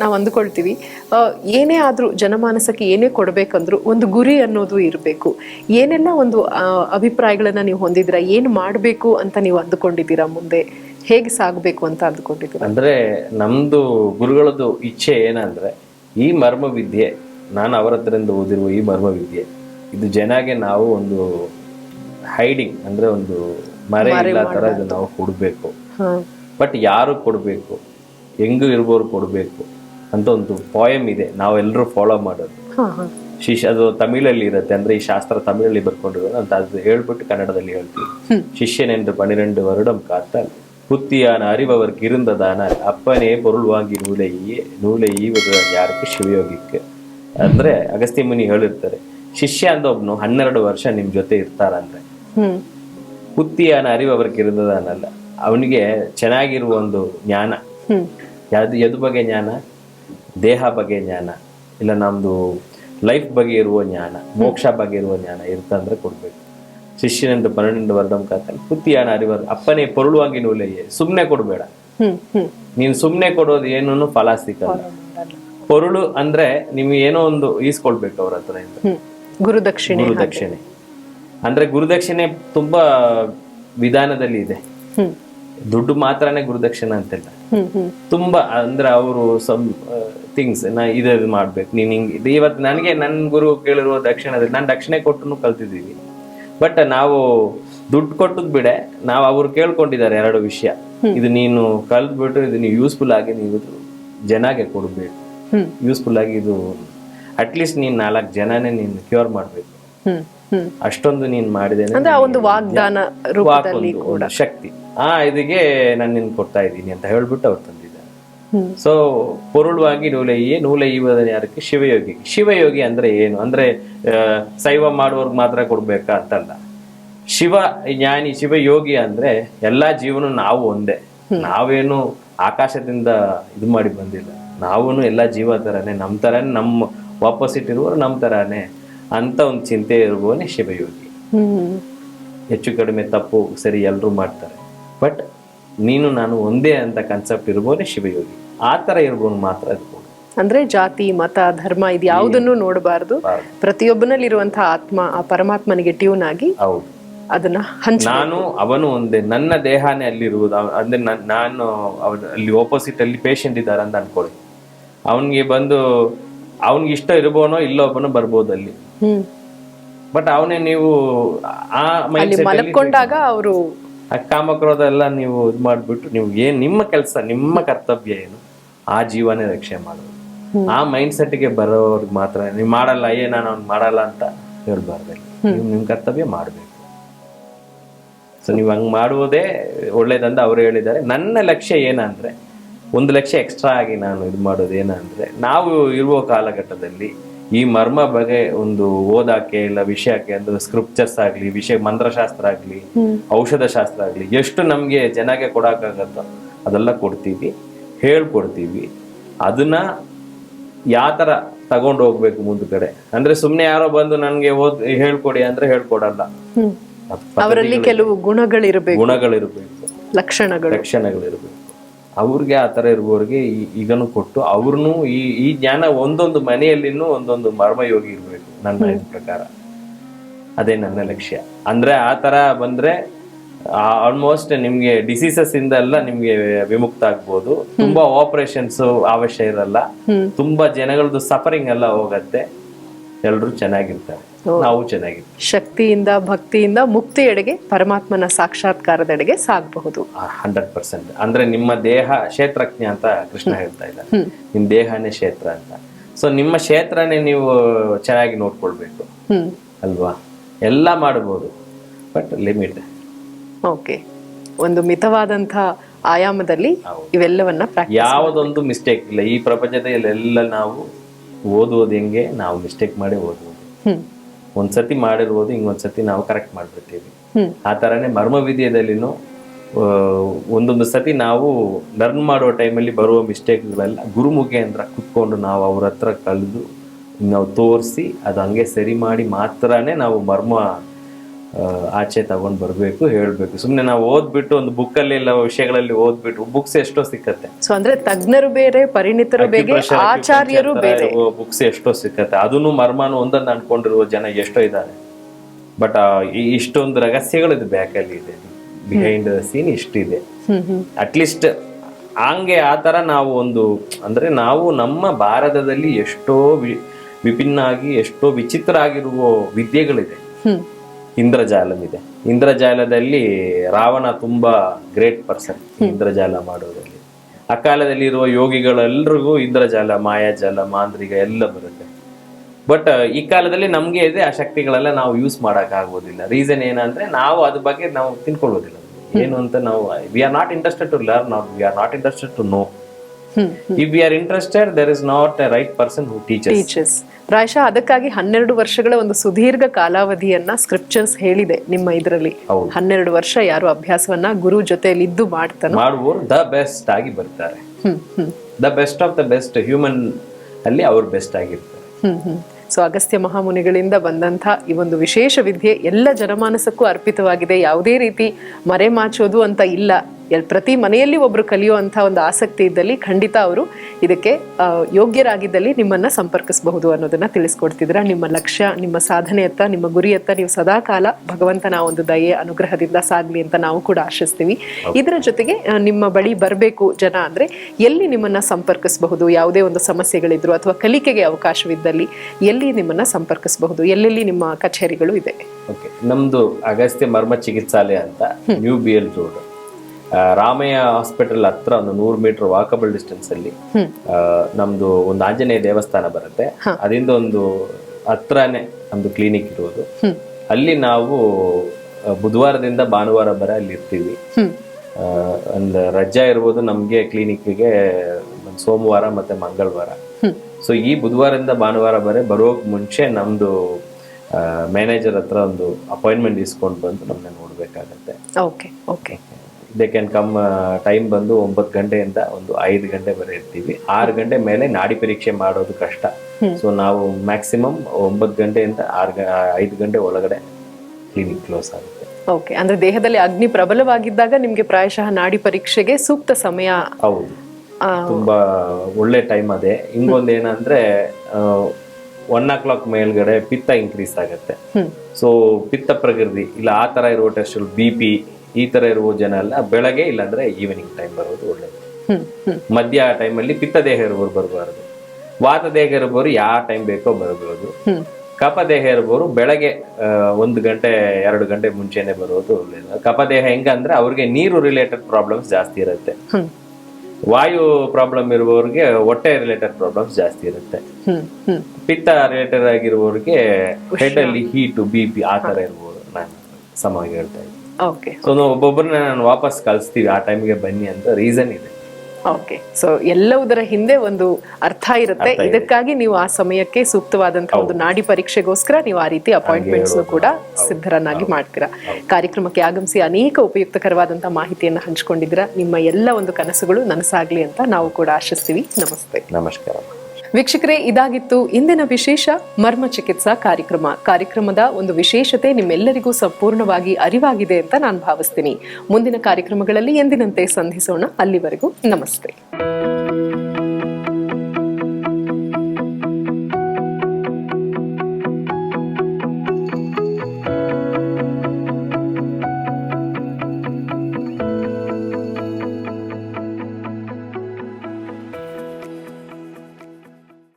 ನಾವು ಅಂದುಕೊಳ್ತೀವಿ. ಏನೇ ಆದರೂ ಜನಮಾನಸಕ್ಕೆ ಏನೇ ಕೊಡಬೇಕಂದ್ರೂ ಒಂದು ಗುರಿ ಅನ್ನೋದು ಇರಬೇಕು. ಏನೆಲ್ಲ ಒಂದು ಅಭಿಪ್ರಾಯಗಳನ್ನು ನೀವು ಹೊಂದಿದ್ದೀರಾ, ಏನು ಮಾಡಬೇಕು ಅಂತ ನೀವು ಅಂದುಕೊಂಡಿದ್ದೀರಾ ಮುಂದೆ? ಹೇಗೆ ಸಾಗಬೇಕು ಅಂತ ಅಂದುಕೊಂಡಿದ್ದೀರಾ? ಅಂದರೆ ನಮ್ಮದು ಗುರುಗಳದ್ದು ಇಚ್ಛೆ ಏನಂದರೆ, ಈ ಮರ್ಮ ವಿದ್ಯೆ ನಾನು ಅವರ ಹತ್ರದಿಂದ ಓದಿರುವ ಈ ಮರ್ಮ ವಿದ್ಯೆ ಇದು ಜನಗೆ ನಾವು ಒಂದು ಹೈಡಿಂಗ್ ಅಂದ್ರೆ ಒಂದು ಮರೆ ಇಲ್ಲ ತರ ಇದು ನಾವು ಕೊಡ್ಬೇಕು ಹಾ ಬಟ್ ಯಾರು ಕೊಡ್ಬೇಕು ಹೆಂಗೂ ಇರುವವರು ಕೊಡ್ಬೇಕು ಅಂತ ಒಂದು ಪೋಯಮ್ ಇದೆ ನಾವೆಲ್ಲರೂ ಫಾಲೋ ಮಾಡೋದು ಹಾ ಹಾ ಶಿಷ್ಯ ಅದು ತಮಿಳಲ್ಲಿ ಇರುತ್ತೆ ಅಂದ್ರೆ ಈ ಶಾಸ್ತ್ರ ತಮಿಳಲ್ಲಿ ಬರ್ಕೊಂಡಿರೋದು ಅಂತ ಅದು ಹೇಳ್ಬಿಟ್ಟು ಕನ್ನಡದಲ್ಲಿ ಹೇಳ್ತೀವಿ ಶಿಷ್ಯನೆಂದು ಪನ್ನಿರೆಂಡು வருடம் காத்தால் புத்தியான அறிபவர்க்கு இருந்ததான அப்பனே பொருள் வாங்கி நூலை ನೂಲೆ ಈವುದು ಯಾರಕ್ಕೆ ಶಿವಯೋಗಿಕ್ಕೆ ಅಂದ್ರೆ ಅಗಸ್ತ್ಯ ಮುನಿ ಹೇಳಿರ್ತಾರೆ ಶಿಷ್ಯ ಅಂತ ಒಬ್ನು ಹನ್ನೆರಡು ವರ್ಷ ನಿಮ್ ಜೊತೆ ಇರ್ತಾರಂತೆ ಹ್ಮ್. ಪುತ್ತಿಯನ ಅರಿವು ಅವ್ರಿಗೆ ಇರುವುದನ್ನಲ್ಲ ಅವನಿಗೆ ಚೆನ್ನಾಗಿರುವ ಒಂದು ಜ್ಞಾನ. ಯಾವ್ದು ಎದು ಬಗ್ಗೆ ಜ್ಞಾನ? ದೇಹ ಬಗ್ಗೆ ಜ್ಞಾನ. ಇಲ್ಲ ನಮ್ದು ಲೈಫ್ ಬಗ್ಗೆ ಇರುವ ಜ್ಞಾನ. ಮೋಕ್ಷ ಬಗ್ಗೆ ಇರುವ ಜ್ಞಾನ ಇರ್ತಂದ್ರೆ ಕೊಡ್ಬೇಕು. ಶಿಷ್ಯನೆಂದು ಪನ್ನೆಂಡು ವರ್ಧಂ ಕಾತಲ್ಲಿ ಪುತ್ತಿಯಾನ ಅರಿವರ್ ಅಪ್ಪನೇ ಪೊರುಳುವಾಗಿ ನೂಲೆಯೇ ಸುಮ್ಮನೆ ಕೊಡ್ಬೇಡ. ನೀನು ಸುಮ್ಮನೆ ಕೊಡೋದು ಏನೂ ಫಲ ಸಿಕ್ಕಲ್ಲ ಪೊರುಳು ಅಂದ್ರೆ ನಿಮ್ಗೆ ಏನೋ ಒಂದು ಈಸ್ಕೊಳ್ಬೇಕು ಅವ್ರ ಹತ್ರ ಗುರುದಕ್ಷಿಣೆ ಗುರುದಕ್ಷಿಣೆ. ಅಂದ್ರೆ ಗುರುದಕ್ಷಿಣೆ ತುಂಬಾ ವಿಧಾನದಲ್ಲಿ ಇದೆ. ದುಡ್ಡು ಮಾತ್ರನೇ ಗುರುದಕ್ಷಿಣೆ ಅಂತಿಲ್ಲ. ತುಂಬಾ ಅಂದ್ರೆ ಅವರು ಸಮ್ ಥಿಂಗ್ಸ್ ನಾ ಇದು ಮಾಡ್ಬೇಕು. ನೀನ್ ಹಿಂಗ್ ಇವತ್ತು ನನಗೆ ನನ್ ಗುರು ಕೇಳಿರುವ ದಕ್ಷಿಣದಲ್ಲಿ ನಾನು ದಕ್ಷಿಣೆ ಕೊಟ್ಟು ಕಲ್ತಿದ್ದೀವಿ. ಬಟ್ ನಾವು ದುಡ್ಡು ಕೊಟ್ಟದ್ ಬಿಡೆ ನಾವು ಅವ್ರು ಕೇಳ್ಕೊಂಡಿದ್ದಾರೆ ಎರಡು ವಿಷಯ. ಇದು ನೀನು ಕಲ್ತ್ಬಿಟ್ಟು ಇದು ನೀವು ಯೂಸ್ಫುಲ್ ಆಗಿ ನೀವು ಜನಗೆ ಕೊಡ್ಬೇಕು. ಯೂಸ್ಫುಲ್ ಆಗಿ ಇದು ಅಟ್ಲೀಸ್ಟ್ ನೀನ್ ನಾಲ್ಕು ಜನನೇ ನೀನು ಕ್ಯೂರ್ ಮಾಡ್ಬೇಕು. ಅಷ್ಟೊಂದು ನೀನ್ ಮಾಡಿದೆ ಒಂದು ವಾಗ್ದಾನ ರೂಪದಲ್ಲಿ ಒಂದು ಶಕ್ತಿ. ಆ ಇದಕ್ಕೆ ನಾನು ನಿನ್ ಕೊಡ್ತಾ ಇದ್ದೀನಿ ಅಂತ ಹೇಳ್ಬಿಟ್ಟು ಅವ್ರು ತಂದಿದ್ದಾರೆ. ಸೊ ಪೊರುಳುವಾಗಿ ನೂಲೆಯೇ ನೂಲೆ ಈವದನ ಯಾರಕ್ಕೆ? ಶಿವಯೋಗಿ. ಶಿವಯೋಗಿ ಅಂದ್ರೆ ಏನು? ಅಂದ್ರೆ ಶೈವ ಮಾಡುವವ್ರಿಗೆ ಮಾತ್ರ ಕೊಡ್ಬೇಕಾ ಅಂತಲ್ಲ. ಶಿವ ಜ್ಞಾನಿ ಶಿವಯೋಗಿ ಅಂದ್ರೆ ಎಲ್ಲಾ ಜೀವನ ನಾವು ಒಂದೇ. ನಾವೇನು ಆಕಾಶದಿಂದ ಇದು ಮಾಡಿ ಬಂದಿಲ್ಲ. ನಾವೂನು ಎಲ್ಲಾ ಜೀವ ತರಾನೇ ನಮ್ ತರಾನೇ ನಮ್ಮ ವಾಪಸ್ ಇರುವವರು ನಮ್ ತರಾನೇ. ಅಂತ ಒಂದು ಚಿಂತೆ ಇರುವವನೇ ಶಿವಯೋಗಿ. ಹೆಚ್ಚು ಕಡಿಮೆ ತಪ್ಪು ಸರಿ ಎಲ್ಲರೂ ಮಾಡ್ತಾರೆ. ಬಟ್ ನೀನು ನಾನು ಒಂದೇ ಅಂತ ಕನ್ಸೆಪ್ಟ್ ಇರ್ಬೋದೇ ಶಿವಯೋಗಿ. ಆ ಥರ ಇರ್ಬೋದು ಮಾತ್ರ ಇರ್ಬೋದು ಅಂದ್ರೆ ಜಾತಿ ಮತ ಧರ್ಮ ಇದು ಯಾವುದನ್ನು ನೋಡಬಾರ್ದು. ಪ್ರತಿಯೊಬ್ಬನಲ್ಲಿರುವಂತಹ ಆತ್ಮ ಆ ಪರಮಾತ್ಮನಿಗೆ ಟ್ಯೂನ್ ಆಗಿ ಹೌದು. ಅದನ್ನ ಹಂಚ ನಾನು ಅವನು ಒಂದೇ ನನ್ನ ದೇಹನೇ ಅಲ್ಲಿರುವುದು. ಅಂದ್ರೆ ನಾನು ಅಲ್ಲಿ ಆಪೋಸಿಟ್ ಅಲ್ಲಿ ಪೇಷಂಟ್ ಇದ್ದಾರೆ ಅಂತ ಅನ್ಕೊಳ್ಳಿ. ಅವನಿಗೆ ಬಂದು ಅವನಿಗೆ ಇಷ್ಟ ಇರ್ಬೋನೋ ಇಲ್ಲೊಬ್ಬನೋ ಬರ್ಬೋದು ಅಲ್ಲಿ. ಬಟ್ ಅವನೇ ನೀವು ಆ ಮಲಕೊಂಡಾಗ ಅವರು ಕಾಮಕ್ರೋಧ ಎಲ್ಲ ನೀವು ಇದು ಮಾಡ್ಬಿಟ್ಟು ನೀವು ಏನ್ ನಿಮ್ಮ ಕೆಲಸ ನಿಮ್ಮ ಕರ್ತವ್ಯ ಏನು ಆ ಜೀವನೇ ರಕ್ಷೆ ಮಾಡೋದು ಆ ಮೈಂಡ್ ಸೆಟ್ಗೆ ಬರೋರ್ಗೆ ಮಾತ್ರ ನೀವ್ ಮಾಡಲ್ಲ ಏ ನಾನು ಅವ್ನು ಮಾಡಲ್ಲ ಅಂತ ಹೇಳ್ಬಾರ್ದು ನೀವು ನಿಮ್ಮ ಕರ್ತವ್ಯ ಮಾಡಬೇಕು. ಸೊ ನೀವು ಹಂಗ್ ಮಾಡುವುದೇ ಒಳ್ಳೇದಂತ ಅವ್ರು ಹೇಳಿದ್ದಾರೆ. ನನ್ನ ಲಕ್ಷ್ಯ ಏನಂದ್ರೆ ಒಂದು ಲಕ್ಷ ಎಕ್ಸ್ಟ್ರಾ ಆಗಿ ನಾನು ಇದು ಮಾಡೋದು ಏನಂದ್ರೆ ನಾವು ಇರುವ ಕಾಲಘಟ್ಟದಲ್ಲಿ ಈ ಮರ್ಮ ಬಗ್ಗೆ ಒಂದು ಓದಾಕೆ ಇಲ್ಲ ವಿಷಯಕ್ಕೆ ಅಂದ್ರೆ ಸ್ಕ್ರಿಪ್ಚರ್ಸ್ ಆಗಲಿ ವಿಷಯ ಮಂತ್ರಶಾಸ್ತ್ರ ಆಗಲಿ ಔಷಧ ಶಾಸ್ತ್ರ ಆಗಲಿ ಎಷ್ಟು ನಮಗೆ ಜನಕ್ಕೆ ಕೊಡಕ್ಕಾಗತ್ತೋ ಅದೆಲ್ಲ ಕೊಡ್ತೀವಿ ಹೇಳ್ಕೊಡ್ತೀವಿ. ಅದನ್ನ ಯಾವ ಥರ ತಗೊಂಡು ಹೋಗ್ಬೇಕು ಮುಂದ್ ಕಡೆ? ಅಂದ್ರೆ ಸುಮ್ಮನೆ ಯಾರೋ ಬಂದು ನನಗೆ ಓದ್ ಹೇಳ್ಕೊಡಿ ಅಂದ್ರೆ ಹೇಳ್ಕೊಡಲ್ಲ. ಅವರಲ್ಲಿ ಕೆಲವು ಗುಣಗಳಿರಬೇಕು. ಗುಣಗಳಿರಬೇಕು. ಲಕ್ಷಣಗಳು. ಲಕ್ಷಣಗಳಿರ್ಬೇಕು. ಅವ್ರಿಗೆ ಆ ಥರ ಇರುವವ್ರಿಗೆ ಈ- ಈಗನು ಕೊಟ್ಟು ಅವ್ರನ್ನೂ ಈ ಈ ಜ್ಞಾನ ಒಂದೊಂದು ಮನೆಯಲ್ಲಿನೂ ಒಂದೊಂದು ಮರ್ಮಯೋಗಿ ಇರಬೇಕು ನನ್ನ ಪ್ರಕಾರ. ಅದೇ ನನ್ನ ಲಕ್ಷ್ಯ. ಅಂದ್ರೆ ಆ ಥರ ಬಂದ್ರೆ ಆಲ್ಮೋಸ್ಟ್ ನಿಮಗೆ ಡಿಸೀಸಸ್ ಇಂದ ಎಲ್ಲ ನಿಮ್ಗೆ ವಿಮುಕ್ತ ಆಗ್ಬೋದು. ತುಂಬಾ ಆಪರೇಷನ್ಸ್ ಅವಶ್ಯ ಇರಲ್ಲ. ತುಂಬಾ ಜನಗಳದ್ದು ಸಫರಿಂಗ್ ಎಲ್ಲ ಹೋಗತ್ತೆ. ಎಲ್ಲರೂ ಚೆನ್ನಾಗಿರ್ತಾರೆ. ನಾವು ಚೆನ್ನಾಗಿ ಶಕ್ತಿಯಿಂದ ಭಕ್ತಿಯಿಂದ ಮುಕ್ತಿಯೆಡೆಗೆ ಪರಮಾತ್ಮನ ಸಾಕ್ಷಾತ್ಕಾರದೆಡೆಗೆ ಸಾಗಬಹುದು. ಹಂಡ್ರೆಡ್ ಪರ್ಸೆಂಟ್ ಅಂದ್ರೆ ನಿಮ್ಮ ದೇಹ ಕ್ಷೇತ್ರಜ್ಞ ಅಂತ ಕೃಷ್ಣ ಹೇಳ್ತಾ ಇದ್ದಾರೆ. ನಿಮ್ ದೇಹನೇ ಕ್ಷೇತ್ರ ಅಂತ. ಸೊ ನಿಮ್ಮ ಕ್ಷೇತ್ರನೇ ನೀವು ಚೆನ್ನಾಗಿ ನೋಡ್ಕೊಳ್ಬೇಕು. ಅಲ್ವಾ? ಎಲ್ಲ ಮಾಡಬಹುದು ಬಟ್ ಲಿಮಿಟ್ ಓಕೆ ಒಂದು ಮಿತವಾದಂಥ ಆಯಾಮದಲ್ಲಿ ಇವೆಲ್ಲವನ್ನ ಯಾವುದೊಂದು ಮಿಸ್ಟೇಕ್ ಇಲ್ಲ. ಈ ಪ್ರಪಂಚದಲ್ಲಿ ಎಲ್ಲ ನಾವು ಓದುವುದು ಹೆಂಗೆ? ನಾವು ಮಿಸ್ಟೇಕ್ ಮಾಡಿ ಓದುವುದು. ಹ್ಮ್. ಒಂದ್ಸತಿ ಮಾಡಿರ್ಬೋದು ಹಿಂಗೊಂದ್ಸತಿ ನಾವು ಕರೆಕ್ಟ್ ಮಾಡ್ಬಿಡ್ತೀವಿ. ಆ ಥರನೇ ಮರ್ಮ ವಿದ್ಯೆದಲ್ಲಿನೂ ಒಂದೊಂದು ಸತಿ ನಾವು ಲರ್ನ್ ಮಾಡೋ ಟೈಮಲ್ಲಿ ಬರುವ ಮಿಸ್ಟೇಕ್ಗಳೆಲ್ಲ ಗುರುಮುಖೇಂದ್ರ ಕುತ್ಕೊಂಡು ನಾವು ಅವ್ರ ಹತ್ರ ಕಳೆದು ನಾವು ತೋರಿಸಿ ಅದು ಹಂಗೆ ಸರಿ ಮಾಡಿ ಮಾತ್ರನೇ ನಾವು ಮರ್ಮ ಆಚೆ ತಗೊಂಡು ಬರಬೇಕು ಹೇಳಬೇಕು. ಸುಮ್ಮನೆ ನಾವು ಓದ್ಬಿಟ್ಟು ಒಂದು ಬುಕ್ಕಲ್ಲಿ ಎಲ್ಲ ವಿಷಯಗಳಲ್ಲಿ ಓದ್ಬಿಟ್ಟು ಬುಕ್ಸ್ ಎಷ್ಟೋ ಸಿಕ್ಕತ್ತೆ. ಸೊ ಅಂದ್ರೆ ತಜ್ಞರು ಬೇರೆ ಪರಿಣಿತರು ಬೇರೆ ಆಚಾರ್ಯರು ಬೇರೆ. ಬುಕ್ಸ್ ಎಷ್ಟೋ ಸಿಕ್ಕತ್ತೆ. ಅದನ್ನು ಮರ್ಮಾನು ಒಂದನ್ನು ಅನ್ಕೊಂಡಿರುವ ಜನ ಎಷ್ಟೋ ಇದ್ದಾರೆ. ಬಟ್ ಇಷ್ಟೊಂದು ರಹಸ್ಯಗಳು ಇದು ಬ್ಯಾಕಲ್ಲಿ ಇದೆ. ಬಿಹೈಂಡ್ ದ ಸೀನ್ ಇಷ್ಟಿದೆ. ಅಟ್ಲೀಸ್ಟ್ ಹಂಗೆ ಆ ಥರ ನಾವು ಒಂದು ಅಂದ್ರೆ ನಾವು ನಮ್ಮ ಭಾರತದಲ್ಲಿ ಎಷ್ಟೋ ವಿಭಿನ್ನ ಆಗಿ ಎಷ್ಟೋ ವಿಚಿತ್ರ ಆಗಿರುವ ವಿದ್ಯೆಗಳಿದೆ ಹ್ಮ್ ಇಂದ್ರಜಾಲಂ ಇದೆ ಇಂದ್ರಜಾಲದಲ್ಲಿ ರಾವಣ ತುಂಬಾ ಗ್ರೇಟ್ ಪರ್ಸನ್ ಇಂದ್ರಜಾಲ ಮಾಡೋದ್ರಲ್ಲಿ ಆ ಕಾಲದಲ್ಲಿ ಇರುವ ಯೋಗಿಗಳೆಲ್ರಿಗೂ ಇಂದ್ರಜಾಲ ಮಾಯಾಜಾಲ ಮಾಂತ್ರಿಕ ಎಲ್ಲ ಬರುತ್ತೆ. ಬಟ್ ಈ ಕಾಲದಲ್ಲಿ ನಮ್ಗೆ ಇದೆ ಆ ಶಕ್ತಿಗಳೆಲ್ಲ ನಾವು ಯೂಸ್ ಮಾಡಕ್ ಆಗೋದಿಲ್ಲ ರೀಸನ್ ಏನಂದ್ರೆ ನಾವು ಅದ್ರ ಬಗ್ಗೆ ನಾವು ತಿನ್ಕೊಳ್ಳೋದಿಲ್ಲ ಏನು ಅಂತ ನಾವು we are not interested to learn we are not interested to know if we are interested there is not a right person who teachers ಪ್ರಾಯಶಃ ಅದಕ್ಕಾಗಿ ಹನ್ನೆರಡು ವರ್ಷಗಳ ಒಂದು ಸುದೀರ್ಘ ಕಾಲಾವಧಿಯನ್ನ ಸ್ಕ್ರಿಪ್ಚರ್ಸ್ ಹೇಳಿದೆ ನಿಮ್ಮ ಇದರಲ್ಲಿ. ಹನ್ನೆರಡು ವರ್ಷ ಯಾರು ಅಭ್ಯಾಸವನ್ನ ಗುರು ಜೊತೆಯಲ್ಲಿ ಇದ್ದು ಮಾಡ್ತಾರೆ ಮಾಡುವವರು ದ ಬೆಸ್ಟ್ ಆಗಿ ಬರ್ತಾರೆ. The best of the best human ಅಲ್ಲಿ ಅವ್ರು ಬೆಸ್ಟ್ ಆಗಿರ್ತಾರೆ. ಸೊ ಅಗಸ್ತ್ಯ ಮಹಾಮುನಿಗಳಿಂದ ಬಂದಂಥ ಈ ಒಂದು ವಿಶೇಷ ವಿದ್ಯೆ ಎಲ್ಲ ಜನಮಾನಸಕ್ಕೂ ಅರ್ಪಿತವಾಗಿದೆ. ಯಾವುದೇ ರೀತಿ ಮರೆಮಾಚೋದು ಅಂತ ಇಲ್ಲ. ಪ್ರತಿ ಮನೆಯಲ್ಲಿ ಒಬ್ಬರು ಕಲಿಯುವಂಥ ಒಂದು ಆಸಕ್ತಿ ಇದ್ದಲ್ಲಿ ಖಂಡಿತ ಅವರು ಇದಕ್ಕೆ ಯೋಗ್ಯರಾಗಿದ್ದಲ್ಲಿ ನಿಮ್ಮನ್ನು ಸಂಪರ್ಕಿಸಬಹುದು ಅನ್ನೋದನ್ನು ತಿಳಿಸ್ಕೊಡ್ತಿದ್ರ. ನಿಮ್ಮ ಲಕ್ಷ್ಯ ನಿಮ್ಮ ಸಾಧನೆಯತ್ತ ನಿಮ್ಮ ಗುರಿಯತ್ತ ನೀವು ಸದಾಕಾಲ ಭಗವಂತನ ಒಂದು ದಯೆ ಅನುಗ್ರಹದಿಂದ ಸಾಗಲಿ ಅಂತ ನಾವು ಕೂಡ ಆಶಿಸ್ತೀವಿ. ಇದರ ಜೊತೆಗೆ ನಿಮ್ಮ ಬಳಿ ಬರಬೇಕು ಜನ ಅಂದರೆ ಎಲ್ಲಿ ನಿಮ್ಮನ್ನು ಸಂಪರ್ಕಿಸಬಹುದು ಯಾವುದೇ ಒಂದು ಸಮಸ್ಯೆಗಳಿದ್ರು ಅಥವಾ ಕಲಿಕೆಗೆ ಅವಕಾಶವಿದ್ದಲ್ಲಿ ಎಲ್ಲಿ ನಿಮ್ಮನ್ನು ಸಂಪರ್ಕಿಸಬಹುದು ಎಲ್ಲೆಲ್ಲಿ ನಿಮ್ಮ ಕಚೇರಿಗಳು ಇದೆ? ಓಕೆ ನಮ್ದು ಅಗಸ್ತ್ಯ ಮರ್ಮ ಚಿಕಿತ್ಸಾಲಯ ಅಂತ new B L road Ramaiah hospital ಹತ್ರ ಒಂದು ನೂರು ಮೀಟರ್ ವಾಕಬಲ್ ಡಿಸ್ಟೆನ್ಸ್ ಅಲ್ಲಿ ನಮ್ದು ಒಂದು ಆಂಜನೇಯ ದೇವಸ್ಥಾನ ಬರುತ್ತೆ. ಅದರಿಂದ ಒಂದು ಹತ್ರನೇ ನಮ್ದು ಕ್ಲಿನಿಕ್ ಇರುವುದು ಅಲ್ಲಿ ನಾವು ಬುಧವಾರದಿಂದ ಭಾನುವಾರ ಬರ ಅಲ್ಲಿ ಇರ್ತೀವಿ. ಒಂದು ರಜಾ ಇರ್ಬೋದು ನಮ್ಗೆ ಕ್ಲಿನಿಕ್ಗೆ ಸೋಮವಾರ ಮತ್ತೆ ಮಂಗಳವಾರ. ಸೊ ಈ ಬುಧವಾರದಿಂದ ಭಾನುವಾರ ಬರೆ ಬರೋಕ್ ಮುಂಚೆ ನಮ್ದು ಮ್ಯಾನೇಜರ್ ಹತ್ರ ಒಂದು ಅಪಾಯಿಂಟ್ಮೆಂಟ್ ಇಸ್ಕೊಂಡು ಬಂದು ನಮ್ಮನ್ನ ನೋಡ್ಬೇಕಾಗತ್ತೆ. Okay okay they can come time ಬಂದು ಒಂಬತ್ತು ಗಂಟೆಯಿಂದ ಒಂದು ಐದು ಗಂಟೆ ಬರೆ ಇರ್ತೀವಿ. ಆರು ಗಂಟೆ ಮೇಲೆ ನಾಡಿ ಪರೀಕ್ಷೆ ಮಾಡೋದು ಕಷ್ಟ. ಸೊ ನಾವು ಮ್ಯಾಕ್ಸಿಮಮ್ ಒಂಬತ್ತು ಗಂಟೆಯಿಂದ ಆರು ಐದು ಗಂಟೆ ಒಳಗಡೆ ಕ್ಲಿನಿಕ್ ಕ್ಲೋಸ್ ಆಗುತ್ತೆ. ಓಕೆ ಅಂದ್ರೆ ದೇಹದಲ್ಲಿ ಅಗ್ನಿ ಪ್ರಬಲವಾಗಿದ್ದಾಗ ನಿಮ್ಗೆ ಪ್ರಾಯಶಃ ನಾಡಿ ಪರೀಕ್ಷೆಗೆ ಸೂಕ್ತ ಸಮಯ ಹೌದು. ತುಂಬಾ ಒಳ್ಳೆ ಟೈಮ್ ಅದೇ. ಇನ್ನೊಂದು ಏನಂದ್ರೆ ಒನ್ ಓ ಕ್ಲಾಕ್ ಮೇಲ್ಗಡೆ ಪಿತ್ತ ಇನ್ಕ್ರೀಸ್ ಆಗುತ್ತೆ. ಸೊ ಪಿತ್ತ ಪ್ರಕೃತಿ ಇಲ್ಲ ಆ ತರ ಇರುವ ಟೆಸ್ಟ್ ಬಿ ಪಿ ಈ ತರ ಇರುವ ಜನ ಎಲ್ಲ ಬೆಳಗ್ಗೆ ಇಲ್ಲಾಂದ್ರೆ ಈವ್ನಿಂಗ್ ಟೈಮ್ ಬರೋದು ಒಳ್ಳೇದು. ಮಧ್ಯ ಟೈಮಲ್ಲಿ ಪಿತ್ತ ದೇಹ ಇರುವವರು ಬರಬಾರದು. ವಾತ ದೇಹ ಇರುವವರು ಯಾವ ಟೈಮ್ ಬೇಕೋ ಬರಬಹುದು ಕಪ ದೇಹ ಇರುವವರು ಬೆಳಗ್ಗೆ ಒಂದು ಗಂಟೆ ಎರಡು ಗಂಟೆ ಮುಂಚೆನೆ ಬರೋದು ಒಳ್ಳೇದು. ಕಪ ದೇಹ ಹೆಂಗಂದ್ರೆ ಅವ್ರಿಗೆ ನೀರು ರಿಲೇಟೆಡ್ ಪ್ರಾಬ್ಲಮ್ಸ್ ಜಾಸ್ತಿ ಇರುತ್ತೆ. ವಾಯು ಪ್ರಾಬ್ಲಮ್ ಇರುವವರಿಗೆ ಹೊಟ್ಟೆ ರಿಲೇಟೆಡ್ ಪ್ರಾಬ್ಲಮ್ಸ್ ಜಾಸ್ತಿ ಇರುತ್ತೆ. ಪಿತ್ತ ರಿಲೇಟೆಡ್ ಆಗಿರುವವರಿಗೆ ಹೆಡ್ ಅಲ್ಲಿ ಹೀಟು ಬಿ ಪಿ ಆ ತರ ಇರುವವರು ನಾನು ಸಮಾಗಿ ಹೇಳ್ತಾ ಇದ್ದೀನಿ. ಸೊ ನಾವು ಒಬ್ಬೊಬ್ಬರನ್ನ ನಾನು ವಾಪಸ್ ಕಳಿಸ್ತೀವಿ. ಆ ಟೈಮ್ಗೆ ಬನ್ನಿ ಅಂತ ರೀಸನ್ ಇದೆ. ಓಕೆ ಸೊ ಎಲ್ಲವುದರ ಹಿಂದೆ ಒಂದು ಅರ್ಥ ಇರುತ್ತೆ. ಇದಕ್ಕಾಗಿ ನೀವು ಆ ಸಮಯಕ್ಕೆ ಸೂಕ್ತವಾದಂತಹ ಒಂದು ನಾಡಿ ಪರೀಕ್ಷೆಗೋಸ್ಕರ ನೀವು ಆ ರೀತಿ ಅಪಾಯಿಂಟ್ಮೆಂಟ್ಸ್ ಕೂಡ ಸಿದ್ಧರನ್ನಾಗಿ ಮಾಡ್ತೀರಾ. ಕಾರ್ಯಕ್ರಮಕ್ಕೆ ಆಗಮಿಸಿ ಅನೇಕ ಉಪಯುಕ್ತಕರವಾದಂತಹ ಮಾಹಿತಿಯನ್ನು ಹಂಚಿಕೊಂಡಿದ್ದೀರಾ. ನಿಮ್ಮ ಎಲ್ಲ ಒಂದು ಕನಸುಗಳು ನನಸಾಗ್ಲಿ ಅಂತ ನಾವು ಕೂಡ ಆಶಿಸ್ತೀವಿ. ನಮಸ್ತೆ. ನಮಸ್ಕಾರ. ವೀಕ್ಷಕರೇ, ಇದಾಗಿತ್ತು ಇಂದಿನ ವಿಶೇಷ ಮರ್ಮ ಚಿಕಿತ್ಸಾ ಕಾರ್ಯಕ್ರಮ. ಕಾರ್ಯಕ್ರಮದ ಒಂದು ವಿಶೇಷತೆ ನಿಮ್ಮೆಲ್ಲರಿಗೂ ಸಂಪೂರ್ಣವಾಗಿ ಅರಿವಾಗಿದೆ ಅಂತ ನಾನು ಭಾವಿಸ್ತೀನಿ. ಮುಂದಿನ ಕಾರ್ಯಕ್ರಮಗಳಲ್ಲಿ ಎಂದಿನಂತೆ ಸಂಧಿಸೋಣ. ಅಲ್ಲಿವರೆಗೂ ನಮಸ್ತೆ.